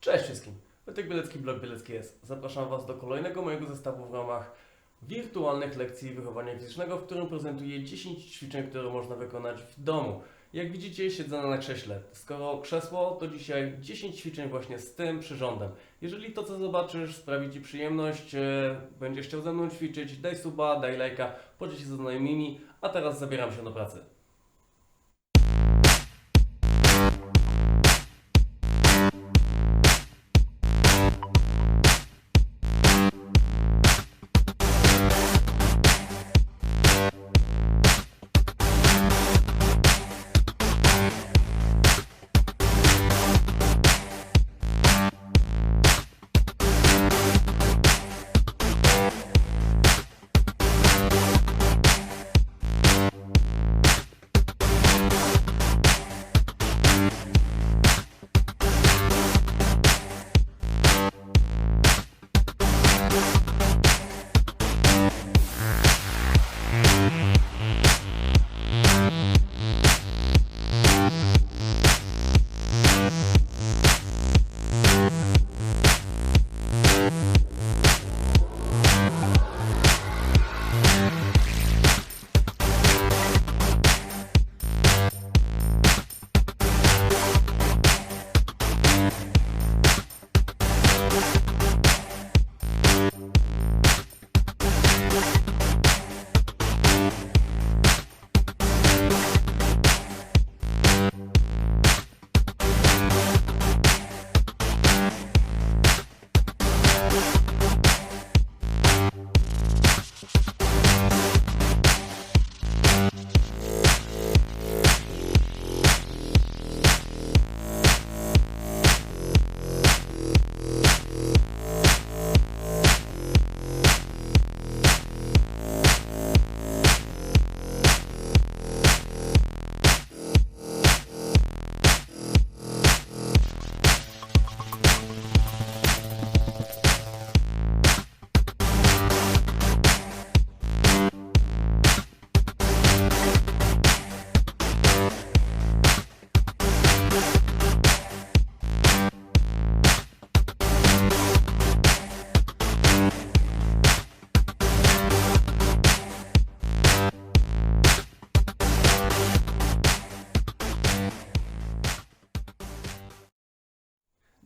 Cześć wszystkim. Wojtek Bielecki, blog Bielecki jest. Zapraszam Was do kolejnego mojego zestawu w ramach wirtualnych lekcji wychowania fizycznego, w którym prezentuję 10 ćwiczeń, które można wykonać w domu. Jak widzicie, siedzę na krześle. Skoro krzesło, to dzisiaj 10 ćwiczeń właśnie z tym przyrządem. Jeżeli to, co zobaczysz, sprawi Ci przyjemność, e, będziesz chciał ze mną ćwiczyć, daj suba, daj lajka, podziel się ze znajomymi, a teraz zabieram się do pracy.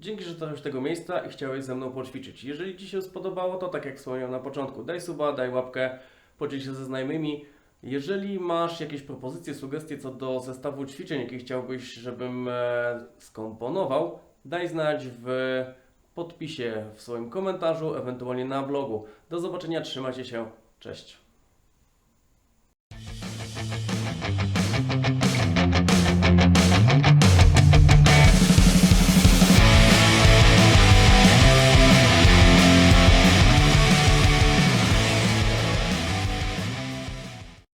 Dzięki, że dotarłeś do tego miejsca i chciałeś ze mną poćwiczyć. Jeżeli Ci się spodobało, to tak jak wspomniałem na początku, daj suba, daj łapkę, podziel się ze znajomymi. Jeżeli masz jakieś propozycje, sugestie co do zestawu ćwiczeń, jakie chciałbyś, żebym e, skomponował, daj znać w podpisie w swoim komentarzu, ewentualnie na blogu. Do zobaczenia, trzymajcie się, cześć.